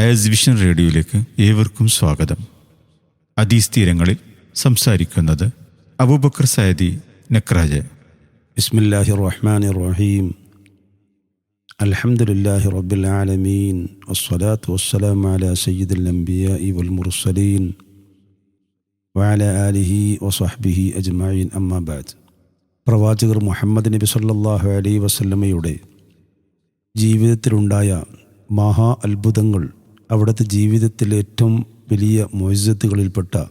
അയസ് റേഡിയോയിലേക്ക് ഏവർക്കും സ്വാഗതം. അദീസ് തീരങ്ങളിൽ സംസാരിക്കുന്നത് അബൂബക്കർ സയദി നക്രാജ്. ബിസ്മില്ലാഹി റഹ്മാൻ റഹീം അൽഹംദുലില്ലാഹി റബ്ബിൽ ആലമീൻ. വസ്സലാത്തു വസ്സലാം അല സയ്യിദുൽ അംബിയാഇ വൽ മുർസലീൻ. വഅല ആലിഹി വസഹ്ബിഹി അജ്മഈൻ. അമ്മാ ബഅദ് പ്രവാചകർ മുഹമ്മദ് നബി സല്ലല്ലാഹു അലൈഹി വസല്ലമയുടെ ജീവിതത്തിലുണ്ടായ മഹാ അത്ഭുതങ്ങൾ അവിടുത്തെ ജീവിതത്തിലെ ഏറ്റവും വലിയ മൊയ്സത്തുകളിൽപ്പെട്ട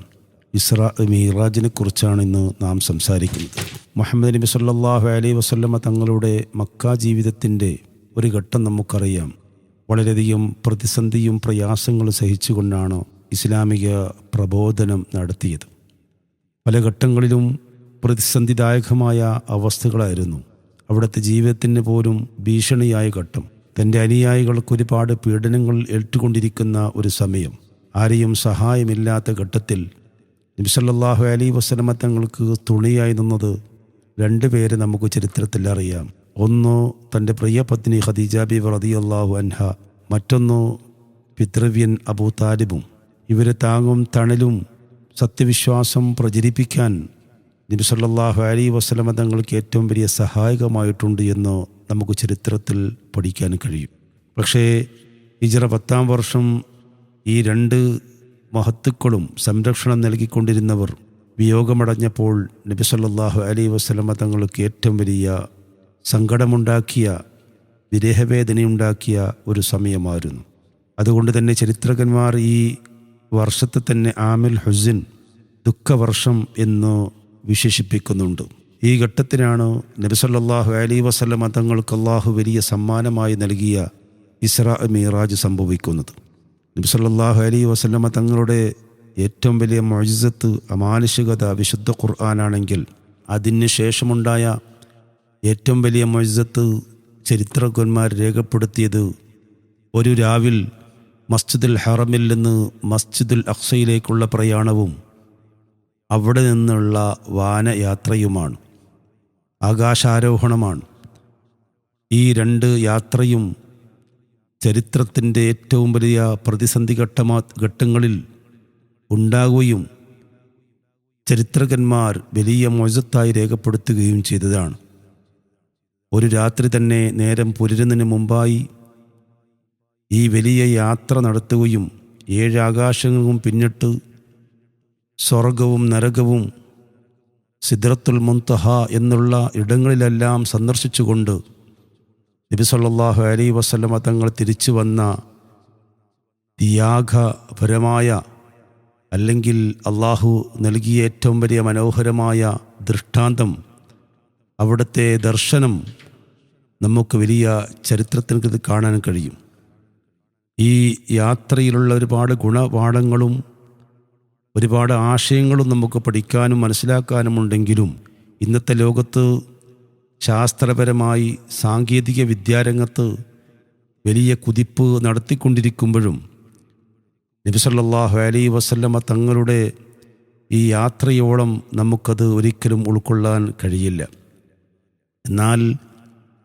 ഇസ്രാ മീറാജിനെ കുറിച്ചാണ് ഇന്ന് നാം സംസാരിക്കുന്നത്. മുഹമ്മദ് നബി സല്ലാഹു അലൈ വസല്ലമ തങ്ങളുടെ മക്ക ജീവിതത്തിന്റെ ഒരു ഘട്ടം നമുക്കറിയാം. വളരെയധികം പ്രതിസന്ധിയും പ്രയാസങ്ങളും സഹിച്ചുകൊണ്ടാണ് ഇസ്ലാമിക പ്രബോധനം നടത്തിയത്. പല ഘട്ടങ്ങളിലും പ്രതിസന്ധിദായകമായ അവസ്ഥകളായിരുന്നു അവിടുത്തെ ജീവിതത്തിന് പോലും ഭീഷണിയായ ഘട്ടം. തന്റെ അനുയായികൾക്ക് ഒരുപാട് പീഡനങ്ങൾ ഏറ്റുകൊണ്ടിരിക്കുന്ന ഒരു സമയം. ആരെയും സഹായമില്ലാത്ത ഘട്ടത്തിൽ നബിസല്ലാഹു അലി വസ്ലമ തങ്ങൾക്ക് തുണിയായി നിന്നത് രണ്ടുപേരെ നമുക്ക് ചരിത്രത്തിൽ അറിയാം. ഒന്ന് തന്റെ പ്രിയ പത്നി ഖദീജ ബി റതി അള്ളാഹു അൻഹ മറ്റൊന്നോ പിതൃവ്യൻ അബൂ താലിബും. ഇവരെ താങ്ങും തണലും സത്യവിശ്വാസം പ്രചരിപ്പിക്കാൻ നബി അലി വസ്ലമ തങ്ങൾക്ക് ഏറ്റവും വലിയ സഹായകമായിട്ടുണ്ട് എന്ന് നമുക്ക് ചരിത്രത്തിൽ പഠിക്കാൻ കഴിയും. പക്ഷേ ഹിജറ പത്താം വർഷം ഈ രണ്ട് മഹത്തുക്കളും സംരക്ഷണം നൽകിക്കൊണ്ടിരുന്നവർ വിയോഗമടഞ്ഞപ്പോൾ നബി സല്ലാഹു അലൈഹി വസ്ലമ തങ്ങൾക്ക് ഏറ്റവും വലിയ സങ്കടമുണ്ടാക്കിയ വിരഹവേദനയുണ്ടാക്കിയ ഒരു സമയമായിരുന്നു. അതുകൊണ്ട് തന്നെ ചരിത്രകന്മാർ ഈ വർഷത്തെ തന്നെ ആമിൽ ഹുസിൻ ദുഃഖവർഷം എന്ന് വിശേഷിപ്പിക്കുന്നുണ്ട്. ഈ ഘട്ടത്തിനാണ് നബിസല്ലാഹു അലി വസല്ലമ തങ്ങൾക്ക് അള്ളാഹു വലിയ സമ്മാനമായി നൽകിയ ഇസ്രാ മീറാജ് സംഭവിക്കുന്നത്. നബിസല്ലാഹു അലി വസല്ലമ തങ്ങളുടെ ഏറ്റവും വലിയ മൊഴിസത്ത് അമാനുഷികത വിശുദ്ധ ഖുർആാനാണെങ്കിൽ അതിന് ശേഷമുണ്ടായ ഏറ്റവും വലിയ മൊഴിസത്ത് ചരിത്രജ്ഞന്മാർ രേഖപ്പെടുത്തിയത് ഒരു രാവിൽ മസ്ജിദുൽ ഹറമിൽ നിന്ന് മസ്ജിദുൽ അക്സയിലേക്കുള്ള പ്രയാണവും അവിടെ നിന്നുള്ള വാനയാത്രയുമാണ്. ആകാശാരോഹണമാണ്. ഈ രണ്ട് യാത്രയും ചരിത്രത്തിന്റെ ഏറ്റവും വലിയ പ്രതിസന്ധി ഘട്ടമാ ഘട്ടങ്ങളിൽ ഉണ്ടാകുകയും ചരിത്രകന്മാർ വലിയ മൊഴത്തായി രേഖപ്പെടുത്തുകയും ചെയ്തതാണ്. ഒരു രാത്രി തന്നെ നേരം പുലരുന്നതിന് മുമ്പായി ഈ വലിയ യാത്ര നടത്തുകയും ഏഴ് ആകാശങ്ങളും പിന്നിട്ട് സ്വർഗവും നരകവും സിദ്രത്തുൽ മുന്തഹ എന്നുള്ള ഇടങ്ങളിലെല്ലാം സന്ദർശിച്ചുകൊണ്ട് നബി സല്ലല്ലാഹു അലൈഹി വസല്ലമ തങ്ങൾ തിരിച്ചു വന്ന ത്യാഗപരമായ അല്ലെങ്കിൽ അള്ളാഹു നൽകിയ ഏറ്റവും വലിയ മനോഹരമായ ദൃഷ്ടാന്തം അവിടുത്തെ ദർശനം നമുക്ക് വലിയ ചരിത്രത്തിന് ഇത് കാണാൻ കഴിയും. ഈ യാത്രയിലുള്ള ഒരുപാട് ഗുണപാഠങ്ങളും ഒരുപാട് ആശയങ്ങളും നമുക്ക് പഠിക്കാനും മനസ്സിലാക്കാനും ഉണ്ടെങ്കിലും ഇന്നത്തെ ലോകത്ത് ശാസ്ത്രപരമായി സാങ്കേതിക വിദ്യാരംഗത്ത് വലിയ കുതിപ്പ് നടത്തിക്കൊണ്ടിരിക്കുമ്പോഴും നബിസല്ലാഹു അലൈ വസല്ലമ തങ്ങളുടെ ഈ യാത്രയോളം നമുക്കത് ഒരിക്കലും ഉൾക്കൊള്ളാൻ കഴിയില്ല. എന്നാൽ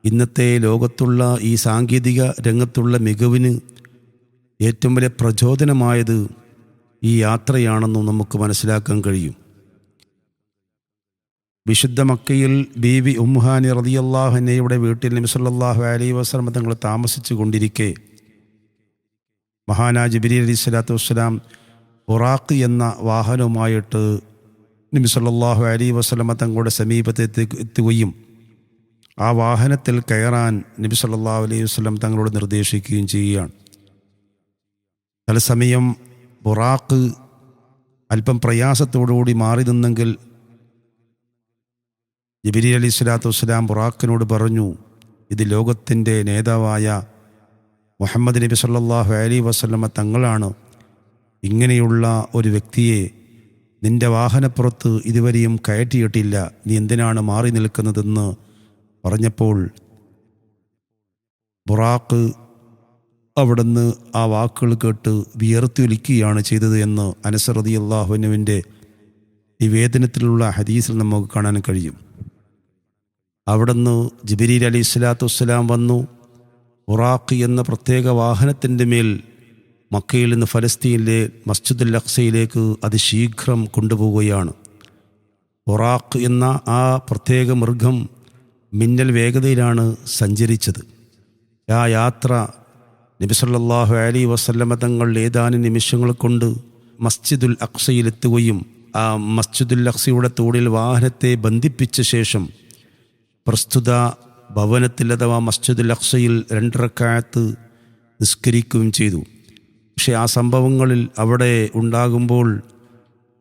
ഇന്നത്തെ ലോകത്തുള്ള ഈ സാങ്കേതിക രംഗത്തുള്ള മികവിന് ഏറ്റവും വലിയ പ്രചോദനമായത് ഈ യാത്രയാണെന്നും നമുക്ക് മനസ്സിലാക്കാൻ കഴിയും. വിശുദ്ധ മക്കയിൽ ബീവി ഉംഹാനി റതിയല്ലാഹുനയുടെ വീട്ടിൽ നബി സല്ലല്ലാഹു അലൈഹി വസല്ലം തങ്ങൾ താമസിച്ചു കൊണ്ടിരിക്കെ. മഹാനാ ജബിരി അലി സ്വലാത്തു വസ്സലാം ഉറാഖ് എന്ന വാഹനവുമായിട്ട് നബി സല്ലല്ലാഹു വസ്ലമ തങ്ങളുടെ സമീപത്തെത്തി എത്തുകയും ആ വാഹനത്തിൽ കയറാൻ നബി അലൈഹി വസ്ലം തങ്ങളോട് നിർദ്ദേശിക്കുകയും ചെയ്യുകയാണ്. തലസമയം ബുറാഖ് അല്പം പ്രയാസത്തോടുകൂടി മാറി നിന്നെങ്കിൽ ജബിരി അലി സ്വലാത്തു വസ്സലാം ബുറാഖിനോട് പറഞ്ഞു ഇത് ലോകത്തിന്റെ നേതാവായ മുഹമ്മദ് നബി സല്ലാഹു അലി വസ്ലമ തങ്ങളാണ്. ഇങ്ങനെയുള്ള ഒരു വ്യക്തിയെ നിന്റെ വാഹനപ്പുറത്ത് ഇതുവരെയും കയറ്റിയിട്ടില്ല. നീ എന്തിനാണ് മാറി നിൽക്കുന്നതെന്ന് പറഞ്ഞപ്പോൾ ബുറാഖ് അവിടുന്ന് ആ വാക്കുകൾ കേട്ട് വിയർത്തിയൊലിക്കുകയാണ് ചെയ്തത് എന്ന് അനസറതി അള്ളാഹുനുവിന്റെ നിവേദനത്തിലുള്ള ഹദീസിൽ നമുക്ക് കാണാൻ കഴിയും. അവിടുന്ന് ജിബിരി അലി ഇസ്ലാത്തു വസ്സലാം വന്നു. ഉറാഖ് എന്ന പ്രത്യേക വാഹനത്തിന്റെ മേൽ മക്കയിൽ നിന്ന് ഫലസ്തീനിലെ മസ്ജിദുൽ അക്സയിലേക്ക് അതിശീഘ്രം കൊണ്ടുപോവുകയാണ്. ഉറാഖ് എന്ന ആ പ്രത്യേക മൃഗം മിന്നൽ വേഗതയിലാണ് സഞ്ചരിച്ചത്. ആ യാത്ര നബിസല്ലാഹു അലി വസല്ലമ തങ്ങൾ ഏതാനും നിമിഷങ്ങൾ കൊണ്ട് മസ്ജിദുൽ അക്സയിലെത്തുകയും ആ മസ്ജിദുൽ അക്സയുടെ തോടിൽ വാഹനത്തെ ബന്ധിപ്പിച്ച ശേഷം പ്രസ്തുത ഭവനത്തിൽ അഥവാ മസ്ജിദുൽ അക്സയിൽ രണ്ടരക്കാലത്ത് നിസ്കരിക്കുകയും ചെയ്തു. പക്ഷേ ആ സംഭവങ്ങളിൽ അവിടെ ഉണ്ടാകുമ്പോൾ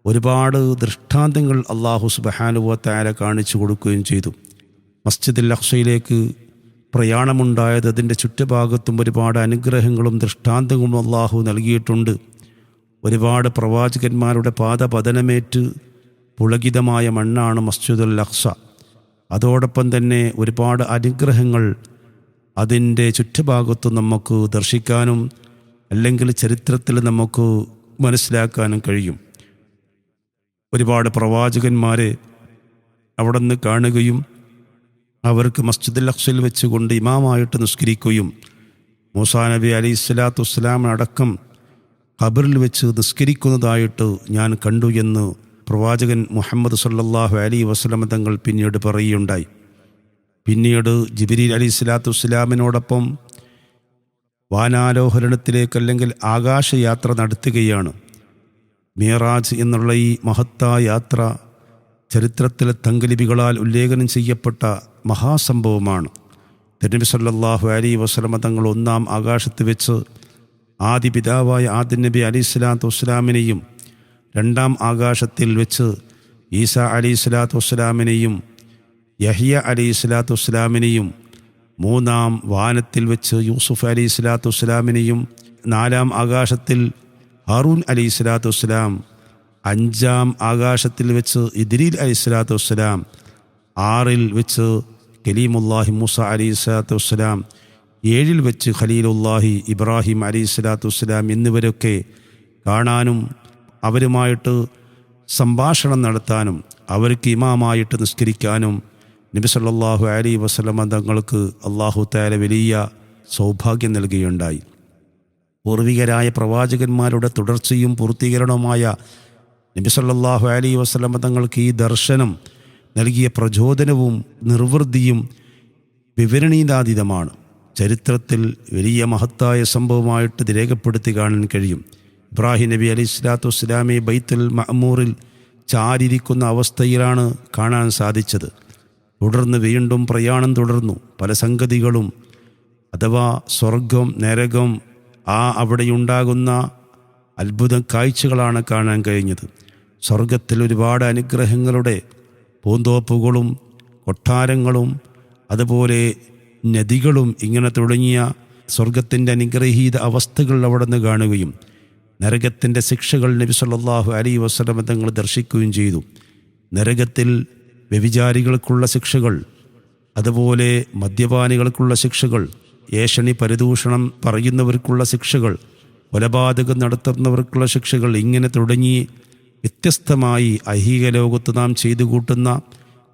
ഒരുപാട് ദൃഷ്ടാന്തങ്ങൾ അള്ളാഹു സുബഹാനുവത്തായ കാണിച്ചു കൊടുക്കുകയും ചെയ്തു. മസ്ജിദുൽ അക്സയിലേക്ക് പ്രയാണമുണ്ടായത് അതിന്റെ ചുറ്റുഭാഗത്തും ഒരുപാട് അനുഗ്രഹങ്ങളും ദൃഷ്ടാന്തങ്ങളും അള്ളാഹു നൽകിയിട്ടുണ്ട്. ഒരുപാട് പ്രവാചകന്മാരുടെ പാദപതനമേറ്റ് പുളകിതമായ മണ്ണാണ് മസ്ജിദുൽ അഹ്സ അതോടൊപ്പം തന്നെ ഒരുപാട് അനുഗ്രഹങ്ങൾ അതിന്റെ ചുറ്റുഭാഗത്ത് നമുക്ക് ദർശിക്കാനും അല്ലെങ്കിൽ ചരിത്രത്തിൽ നമുക്ക് മനസ്സിലാക്കാനും കഴിയും. ഒരുപാട് പ്രവാചകന്മാരെ അവിടെ നിന്ന് കാണുകയും അവർക്ക് മസ്ജിദുൽ അഖ്സിൽ വെച്ചുകൊണ്ട് ഇമാമായിട്ട് നിസ്കരിക്കുകയും മൂസാ നബി അലൈഹി സ്വലാത്തു വസ്സലാമിനടക്കം ഖബറിൽ വെച്ച് നിസ്കരിക്കുന്നതായിട്ട് ഞാൻ കണ്ടു എന്ന് പ്രവാചകൻ മുഹമ്മദ് സല്ലാഹു അലി വസ്ലമ തങ്ങൾ പിന്നീട് പറയുകയുണ്ടായി. പിന്നീട് ജിബിരി അലി സ്വലാത്തു വസ്സലാമിനോടൊപ്പം വാനാരോഹരണത്തിലേക്ക് അല്ലെങ്കിൽ ആകാശയാത്ര നടത്തുകയാണ്. മീറാജ് എന്നുള്ള ഈ മഹത്തായ യാത്ര ചരിത്രത്തിലെ തങ്കലിപികളാൽ ഉല്ലേഖനം ചെയ്യപ്പെട്ട മഹാസംഭവമാണ്. തിരുനബി സല്ലാഹു അലി വസ്ലമ തങ്ങൾ ഒന്നാം ആകാശത്ത് വെച്ച് ആദി പിതാവായ ആദ്യ നബി അലി സ്വലാത്തു വസ്സലാമിനെയും രണ്ടാം ആകാശത്തിൽ വെച്ച് ഈസ അലി സ്വലാത്തു വസ്സലാമിനെയും യഹിയ അലി സ്വലാത്തു വസ്സലാമിനെയും മൂന്നാം വാനത്തിൽ വെച്ച് യൂസുഫ് അലി സ്വലാത്തു വസ്സലാമിനെയും നാലാം ആകാശത്തിൽ ഹാറൂൻ അലി സ്വലാത്തു വസ്സലാം അഞ്ചാം ആകാശത്തിൽ വെച്ച് ഇദ്രീൽ അലി സ്വലാത്തു വസ്സലാം ആറിൽ വെച്ച് കലീമുല്ലാഹി മൂസ അലി സ്വലാത്തു വസ്സലാം ഏഴിൽ വെച്ച് ഖലീലുല്ലാഹി ഇബ്രാഹിം അലി സ്വലാത്തു വസ്സലാം എന്നിവരൊക്കെ കാണാനും അവരുമായിട്ട് സംഭാഷണം നടത്താനും അവർക്ക് ഇമാമായിട്ട് നിസ്കരിക്കാനും നബി സല്ലല്ലാഹു അലൈഹി വസ്ലമ തങ്ങൾക്ക് അള്ളാഹു താല വലിയ സൗഭാഗ്യം നൽകുകയുണ്ടായി. പൂർവികരായ പ്രവാചകന്മാരുടെ തുടർച്ചയും പൂർത്തീകരണവുമായ നബി സല്ലല്ലാഹു അലൈഹി വസല്ലമ തങ്ങൾക്ക് ഈ ദർശനം നൽകിയ പ്രചോദനവും നിർവൃതിയും വിവരണീതാതീതമാണ്. ചരിത്രത്തിൽ വലിയ മഹത്തായ സംഭവമായിട്ട് ഇത് രേഖപ്പെടുത്തി കാണാൻ കഴിയും. ഇബ്രാഹിം നബി അലി സ്വലാത്തു വസ്സലാമെ ബൈത്തുൽ മഅമൂറിൽ ചാരിരിക്കുന്ന അവസ്ഥയിലാണ് കാണാൻ സാധിച്ചത്. തുടർന്ന് വീണ്ടും പ്രയാണം തുടർന്നു. പല സംഗതികളും അഥവാ സ്വർഗം നരകം ആ അവിടെയുണ്ടാകുന്ന അത്ഭുത കാഴ്ചകളാണ് കാണാൻ കഴിഞ്ഞത്. സ്വർഗത്തിൽ ഒരുപാട് അനുഗ്രഹങ്ങളുടെ പൂന്തോപ്പുകളും കൊട്ടാരങ്ങളും അതുപോലെ നദികളും ഇങ്ങനെ തുടങ്ങിയ സ്വർഗത്തിന്റെ അനുഗ്രഹീത അവസ്ഥകൾ അവിടെ നിന്ന് കാണുകയും നരകത്തിന്റെ ശിക്ഷകൾ നബി സല്ലാഹു അലി വസ്ലമ തങ്ങൾ ദർശിക്കുകയും ചെയ്തു. നരകത്തിൽ വ്യഭിചാരികൾക്കുള്ള ശിക്ഷകൾ അതുപോലെ മദ്യപാനികൾക്കുള്ള ശിക്ഷകൾ ഏഷണി പരിദൂഷണം പറയുന്നവർക്കുള്ള ശിക്ഷകൾ കൊലപാതകം നടത്തുന്നവർക്കുള്ള ശിക്ഷകൾ ഇങ്ങനെ തുടങ്ങി വ്യത്യസ്തമായി ഐഹിക ലോകത്ത് നാം ചെയ്തു കൂട്ടുന്ന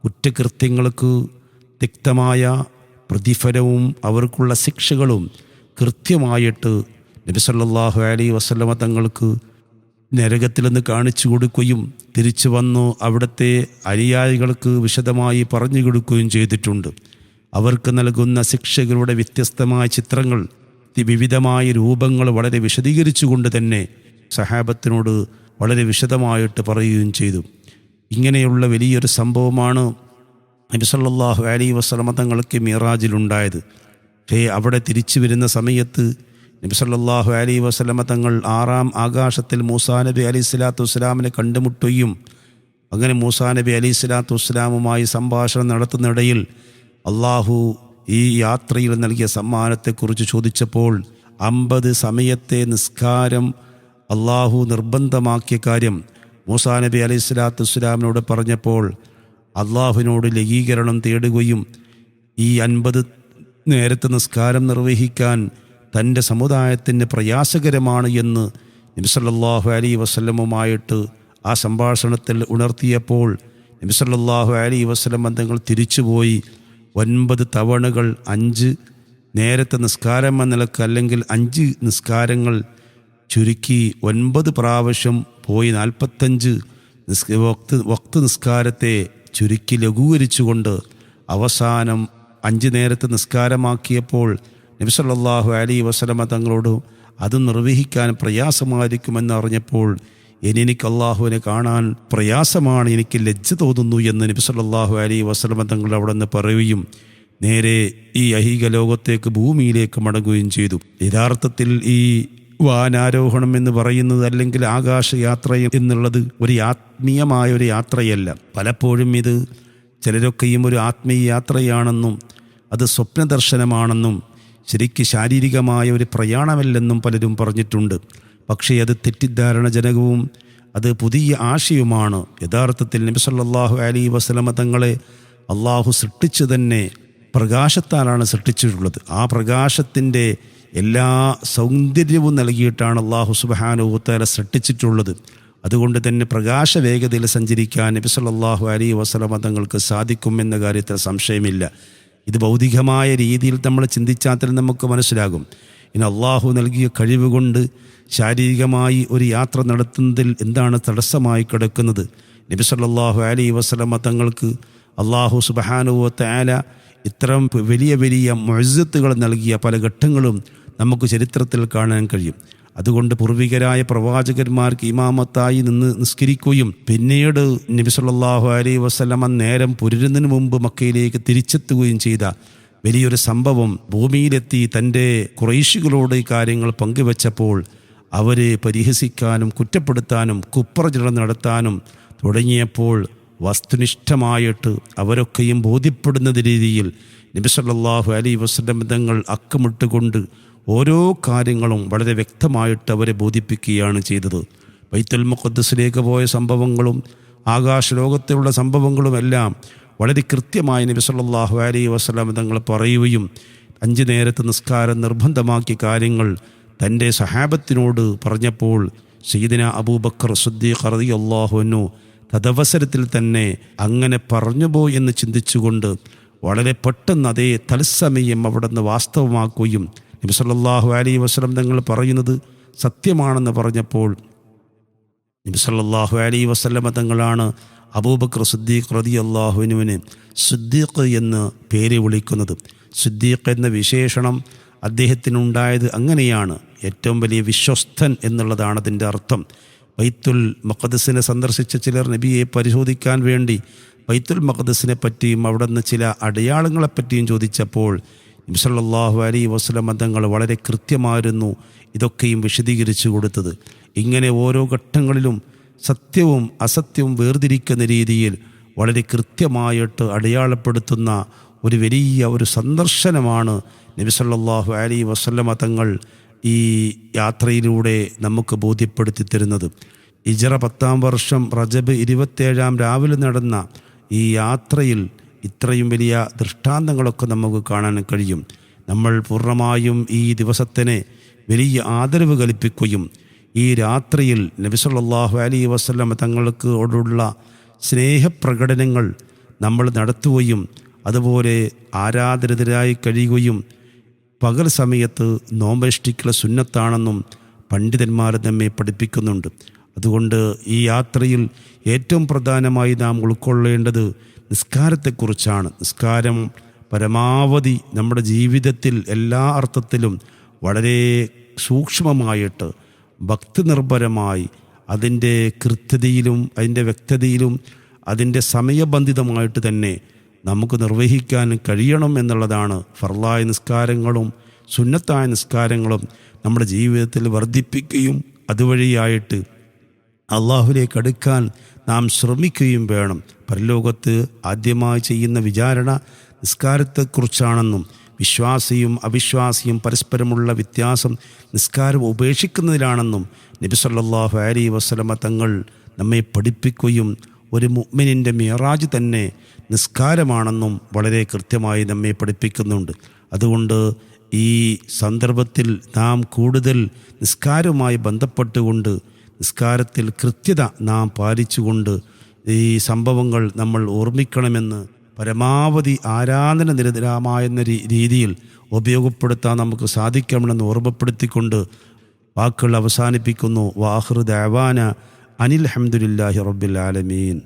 കുറ്റകൃത്യങ്ങൾക്ക് തിക്തമായ പ്രതിഫലവും അവർക്കുള്ള ശിക്ഷകളും കൃത്യമായിട്ട് നബിസല്ലാഹു സല്ലല്ലാഹു വസ്ലമ തങ്ങൾക്ക് നരകത്തിൽ നിന്ന് കാണിച്ചു കൊടുക്കുകയും തിരിച്ചു വന്നു അവിടുത്തെ അനുയായികൾക്ക് വിശദമായി പറഞ്ഞു കൊടുക്കുകയും ചെയ്തിട്ടുണ്ട്. അവർക്ക് നൽകുന്ന ശിക്ഷകളുടെ വ്യത്യസ്തമായ ചിത്രങ്ങൾ വിവിധമായ രൂപങ്ങൾ വളരെ വിശദീകരിച്ചുകൊണ്ട് തന്നെ സഹാബത്തിനോട് വളരെ വിശദമായിട്ട് പറയുകയും ചെയ്തു. ഇങ്ങനെയുള്ള വലിയൊരു സംഭവമാണ് നബി സല്ലല്ലാഹു വസ്ലമ തങ്ങൾക്ക് മിറാജിലുണ്ടായത്. പക്ഷേ അവിടെ തിരിച്ചു വരുന്ന സമയത്ത് നബിസല്ലാഹു സല്ലല്ലാഹു വസ്ലമ തങ്ങൾ ആറാം ആകാശത്തിൽ മൂസാ നബി അലൈഹി സ്വലാത്തു വസ്സലാമിനെ കണ്ടുമുട്ടുകയും അങ്ങനെ മൂസാ നബി അലൈഹി സ്വലാത്തു വസ്സലാമുമായി സംഭാഷണം നടത്തുന്നിടയിൽ അള്ളാഹു ഈ യാത്രയിൽ നൽകിയ സമ്മാനത്തെക്കുറിച്ച് ചോദിച്ചപ്പോൾ അമ്പത് സമയത്തെ നിസ്കാരം അള്ളാഹു നിർബന്ധമാക്കിയ കാര്യം മൂസാ നബി അലൈഹി സ്വലാത്തു വസ്സലാമിനോട് പറഞ്ഞപ്പോൾ അള്ളാഹുവിനോട് ലഘീകരണം തേടുകയും ഈ അൻപത് നേരത്തെ നിസ്കാരം നിർവഹിക്കാൻ തന്റെ സമുദായത്തിന് പ്രയാസകരമാണ് എന്ന് നബിസല്ലാഹു അലി വസ്ലമുമായിട്ട് ആ സംഭാഷണത്തിൽ ഉണർത്തിയപ്പോൾ നബിസല്ലാഹു അലി വസ്ലം ബന്ധങ്ങൾ തിരിച്ചുപോയി. ഒൻപത് തവണകൾ അഞ്ച് നേരത്തെ നിസ്കാരം നിലയ്ക്ക് അല്ലെങ്കിൽ അഞ്ച് നിസ്കാരങ്ങൾ ചുരുക്കി ഒൻപത് പ്രാവശ്യം പോയി നാൽപ്പത്തഞ്ച് നിസ് വക്ത് വക്ത് നിസ്കാരത്തെ ചുരുക്കി ലഘൂകരിച്ചുകൊണ്ട് അവസാനം അഞ്ച് നേരത്തെ നിസ്കാരമാക്കിയപ്പോൾ നബി അലി വസലമ തങ്ങളോട് അത് നിർവഹിക്കാൻ പ്രയാസമായിരിക്കുമെന്ന് അറിഞ്ഞപ്പോൾ ഇനി എനിക്ക് അള്ളാഹുവിനെ കാണാൻ പ്രയാസമാണ് എനിക്ക് ലജ്ജ തോന്നുന്നു എന്ന് നബി സല്ലല്ലാഹു അലൈഹി വസ്ലമ തങ്ങൾ അവിടെ നിന്ന് പറയുകയും നേരെ ഈ അഹീക ലോകത്തേക്ക് ഭൂമിയിലേക്ക് മടങ്ങുകയും ചെയ്തു. യഥാർത്ഥത്തിൽ ഈ വാനാരോഹണം എന്ന് പറയുന്നത് അല്ലെങ്കിൽ ആകാശയാത്ര എന്നുള്ളത് ഒരു ആത്മീയമായ ഒരു യാത്രയല്ല. പലപ്പോഴും ഇത് ചിലരൊക്കെയും ഒരു ആത്മീയ യാത്രയാണെന്നും അത് സ്വപ്നദർശനമാണെന്നും ശരിക്ക് ശാരീരികമായ ഒരു പ്രയാണമല്ലെന്നും പലരും പറഞ്ഞിട്ടുണ്ട്. പക്ഷേ അത് തെറ്റിദ്ധാരണജനകവും അത് പുതിയ ആശയവുമാണ്. യഥാർത്ഥത്തിൽ നബി അലി വസ്ലമ തങ്ങളെ അള്ളാഹു സൃഷ്ടിച്ചു തന്നെ പ്രകാശത്താലാണ് സൃഷ്ടിച്ചിട്ടുള്ളത്. ആ പ്രകാശത്തിന്റെ എല്ലാ സൗന്ദര്യവും നൽകിയിട്ടാണ് അള്ളാഹു സുബാനുത്തല സൃഷ്ടിച്ചിട്ടുള്ളത്. അതുകൊണ്ട് തന്നെ പ്രകാശ വേഗതയിൽ സഞ്ചരിക്കാൻ നബി സല്ലാഹു അലി വസ്ലമ തങ്ങൾക്ക് സാധിക്കുമെന്ന കാര്യത്തിൽ സംശയമില്ല. ഇത് ഭൗതികമായ രീതിയിൽ നമ്മൾ ചിന്തിച്ചാൽ നമുക്ക് മനസ്സിലാകും. ഇനി അള്ളാഹു നൽകിയ കഴിവുകൊണ്ട് ശാരീരികമായി ഒരു യാത്ര നടത്തുന്നതിൽ എന്താണ് തടസ്സമായി കിടക്കുന്നത്? നബി സല്ലല്ലാഹു അലൈഹി വസല്ലമ തങ്ങൾക്ക് അള്ളാഹു സുബഹാനുവത്ത ആല ഇത്തരം വലിയ വലിയ മൊഴത്തുകൾ നൽകിയ പല ഘട്ടങ്ങളും നമുക്ക് ചരിത്രത്തിൽ കാണാൻ കഴിയും. അതുകൊണ്ട് പൂർവികരായ പ്രവാചകന്മാർക്ക് ഇമാമത്തായി നിന്ന് നിസ്കരിക്കുകയും പിന്നീട് നബി സല്ലല്ലാഹു അലൈഹി വസല്ലമ നേരം പുരുന്നതിന് മുമ്പ് മക്കയിലേക്ക് തിരിച്ചെത്തുകയും ചെയ്ത വലിയൊരു സംഭവം ഭൂമിയിലെത്തി തന്റെ കുറേശികളോട് കാര്യങ്ങൾ പങ്കുവച്ചപ്പോൾ അവരെ പരിഹസിക്കാനും കുറ്റപ്പെടുത്താനും കുപ്രചരണം നടത്താനും തുടങ്ങിയപ്പോൾ വസ്തുനിഷ്ഠമായിട്ട് അവരൊക്കെയും ബോധ്യപ്പെടുന്ന രീതിയിൽ നബി അലി വസ്ലം തങ്ങൾ അക്കമിട്ടുകൊണ്ട് ഓരോ കാര്യങ്ങളും വളരെ വ്യക്തമായിട്ട് അവരെ ബോധിപ്പിക്കുകയാണ് ചെയ്തത്. ബൈത്തുൽ മുഖദ്സിലേക്ക് പോയ സംഭവങ്ങളും ആകാശലോകത്തിലുള്ള സംഭവങ്ങളുമെല്ലാം വളരെ കൃത്യമായി നബി സല്ലാഹു അലൈഹി വസ്ലാം തങ്ങൾ പറയുകയും അഞ്ച് നേരത്തെ നിസ്കാരം നിർബന്ധമാക്കിയ കാര്യങ്ങൾ തന്റെ സഹാബത്തിനോട് പറഞ്ഞപ്പോൾ സീദിന അബൂബക്കർ സുദ്ദീഖ് അള്ളാഹുനു തദവസരത്തിൽ തന്നെ അങ്ങനെ പറഞ്ഞുപോയി എന്ന് ചിന്തിച്ചുകൊണ്ട് വളരെ പെട്ടെന്ന് അതേ തത്സമയം അവിടെ നിന്ന് വാസ്തവമാക്കുകയും നബി സല്ലാഹു അലൈഹി വസ്ലം തങ്ങൾ പറയുന്നത് സത്യമാണെന്ന് പറഞ്ഞപ്പോൾ നബി സല്ലല്ലാഹു അലൈഹി വസല്ലമ തങ്ങളാണ് അബൂബക്കർ സിദ്ദീഖ് റതി അള്ളാഹുവിനുവിന് സുദ്ദീഖ് എന്ന് പേര് വിളിക്കുന്നത്. സുദ്ദീഖ് എന്ന വിശേഷണം അദ്ദേഹത്തിനുണ്ടായത് അങ്ങനെയാണ്. ഏറ്റവും വലിയ വിശ്വസ്തൻ എന്നുള്ളതാണ് അതിന്റെ അർത്ഥം. ബൈത്തുൽ മഖദസിനെ സന്ദർശിച്ച ചിലർ നബിയെ പരിശോധിക്കാൻ വേണ്ടി ബൈത്തുൽ മഖദസിനെ പറ്റിയും അവിടെ നിന്ന് ചില അടയാളങ്ങളെപ്പറ്റിയും ചോദിച്ചപ്പോൾ ഇംസല്ലാഹു അലി വസ്ലം തങ്ങൾ വളരെ കൃത്യമായിരുന്നു ഇതൊക്കെയും വിശദീകരിച്ചു കൊടുത്തത്. ഇങ്ങനെ ഓരോ ഘട്ടങ്ങളിലും സത്യവും അസത്യവും വേർതിരിക്കുന്ന രീതിയിൽ വളരെ കൃത്യമായിട്ട് അടയാളപ്പെടുത്തുന്ന ഒരു വലിയ ഒരു സന്ദർശനമാണ് നബിസല്ലാഹു അലി വസല്ലമ തങ്ങൾ ഈ യാത്രയിലൂടെ നമുക്ക് ബോധ്യപ്പെടുത്തി തരുന്നത്. ഇജറ പത്താം വർഷം റജബ് ഇരുപത്തേഴാം രാവിലെ നടന്ന ഈ യാത്രയിൽ ഇത്രയും വലിയ ദൃഷ്ടാന്തങ്ങളൊക്കെ നമുക്ക് കാണാൻ കഴിയും. നമ്മൾ പൂർണമായും ഈ ദിവസത്തിനെ വലിയ ആദരവ് കൽപ്പിക്കുകയും ഈ രാത്രിയിൽ നബിസല്ലാഹു അലൈ വസ്ലം തങ്ങൾക്കോടുള്ള സ്നേഹപ്രകടനങ്ങൾ നമ്മൾ നടത്തുകയും അതുപോലെ ആരാധനതരായി കഴിയുകയും പകൽ സമയത്ത് നോമ്പനുഷ്ഠിക്കൽ സുന്നത്താണെന്നും പണ്ഡിതന്മാർ നമ്മെ പഠിപ്പിക്കുന്നുണ്ട്. അതുകൊണ്ട് ഈ യാത്രയിൽ ഏറ്റവും പ്രധാനമായി നാം ഉൾക്കൊള്ളേണ്ടത് നിസ്കാരത്തെക്കുറിച്ചാണ്. നിസ്കാരം പരമാവധി നമ്മുടെ ജീവിതത്തിൽ എല്ലാ അർത്ഥത്തിലും വളരെ സൂക്ഷ്മമായിട്ട് ഭക്തിനിർഭരമായി അതിന്റെ കൃത്യതയിലും അതിന്റെ വ്യക്തതയിലും അതിന്റെ സമയബന്ധിതമായിട്ട് തന്നെ നമുക്ക് നിർവഹിക്കാൻ കഴിയണം എന്നുള്ളതാണ് ഫർലായ നിസ്കാരങ്ങളും സുന്നത്തായ നിസ്കാരങ്ങളും നമ്മുടെ ജീവിതത്തിൽ വർദ്ധിപ്പിക്കുകയും അതുവഴിയായിട്ട് അള്ളാഹുലേക്ക് അടുക്കാൻ നാം ശ്രമിക്കുകയും വേണം. പരലോകത്ത് ആദ്യമായി ചെയ്യുന്ന വിചാരണ നിസ്കാരത്തെക്കുറിച്ചാണെന്നും വിശ്വാസിയും അവിശ്വാസിയും പരസ്പരമുള്ള വ്യത്യാസം നിസ്കാരം ഉപേക്ഷിക്കുന്നതിലാണെന്നും നബി അലി വസ്ലമ തങ്ങൾ നമ്മെ പഠിപ്പിക്കുകയും ഒരു മുഗ്മിനിന്റെ മിയറാജ് തന്നെ നിസ്കാരമാണെന്നും വളരെ കൃത്യമായി നമ്മെ പഠിപ്പിക്കുന്നുണ്ട്. അതുകൊണ്ട് ഈ സന്ദർഭത്തിൽ നാം കൂടുതൽ നിസ്കാരവുമായി ബന്ധപ്പെട്ടുകൊണ്ട് നിസ്കാരത്തിൽ കൃത്യത നാം പാലിച്ചുകൊണ്ട് ഈ സംഭവങ്ങൾ നമ്മൾ ഓർമ്മിക്കണമെന്ന് പരമാവധി ആരാധന നിരതരമായെന്ന രീതിയിൽ ഉപയോഗപ്പെടുത്താൻ നമുക്ക് സാധിക്കണമെന്ന് ഓർമ്മപ്പെടുത്തിക്കൊണ്ട് വാക്കുകൾ അവസാനിപ്പിക്കുന്നു. വാഹൃ ദാവാന അനിൽ ഹംദുലില്ലാഹി റബ്ബിൽ ആലമീൻ.